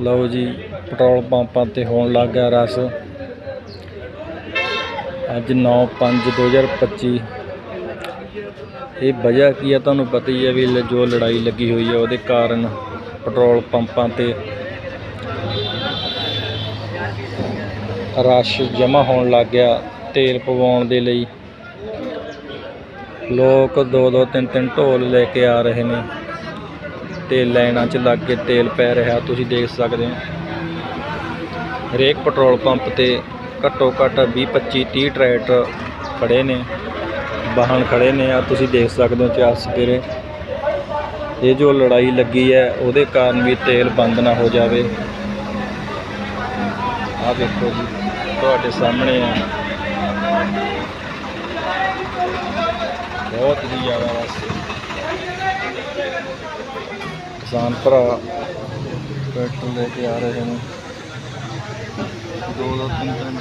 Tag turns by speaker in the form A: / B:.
A: ਲਓ ਜੀ, ਪੈਟਰੋਲ ਪੰਪਾਂ ਤੇ ਹੋਣ ਲੱਗ ਗਿਆ ਰਸ। ਅੱਜ 9/5/2025 ਇਹ ਵਜ੍ਹਾ ਕੀ ਹੈ ਤੁਹਾਨੂੰ ਪਤਾ ਹੀ ਹੈ ਵੀ ਲ- ਜੋ ਲੜਾਈ ਲੱਗੀ ਹੋਈ ਹੈ ਉਹਦੇ ਕਾਰਨ ਪੈਟਰੋਲ ਪੰਪਾਂ ਤੇ ਰਸ਼ ਜਮ੍ਹਾਂ ਹੋਣ ਲੱਗ ਗਿਆ ਤੇਲ ਪਵਾਉਣ ਦੇ ਲਈ। ਲੋਕ ਦੋ ਦੋ ਤਿੰਨ ਤਿੰਨ ਢੋਲ ਲੈ ਕੇ ਆ ਰਹੇ ਨੇ। ਤੇ ਲਾਈਨਾਂ 'ਚ ਲੱਗ ਕੇ ਤੇਲ ਪੈ ਰਿਹਾ, ਤੁਸੀਂ ਦੇਖ ਸਕਦੇ ਹੋ। ਹਰੇਕ ਪੈਟਰੋਲ ਪੰਪ ਤੇ ਘੱਟੋ ਘੱਟ 20 25 30 ਟਰੈਕਟਰ ਖੜੇ ਨੇ, ਵਾਹਨ ਖੜੇ ਨੇ। ਆ ਤੁਸੀਂ ਦੇਖ ਸਕਦੇ ਹੋ ਚਾਰ ਸਵੇਰੇ। ਇਹ ਜੋ ਲੜਾਈ ਲੱਗੀ ਹੈ, ਉਹਦੇ ਕਾਰਨ ਵੀ ਤੇਲ ਬੰਦ ਨਾ ਹੋ ਜਾਵੇ। ਆ ਦੇਖੋ ਜੀ, ਤੁਹਾਡੇ ਸਾਹਮਣੇ ਆ। ਬਹੁਤ ਹੀ ਜ਼ਿਆਦਾ ਰਸ। ਕਿਸਾਨ ਭਰਾ ਟਰੈਕਟਰ ਲੈ ਕੇ ਆ ਰਹੇ ਨੇ। ਦੋ ਦੋ ਤਿੰਨ ਤਿੰਨ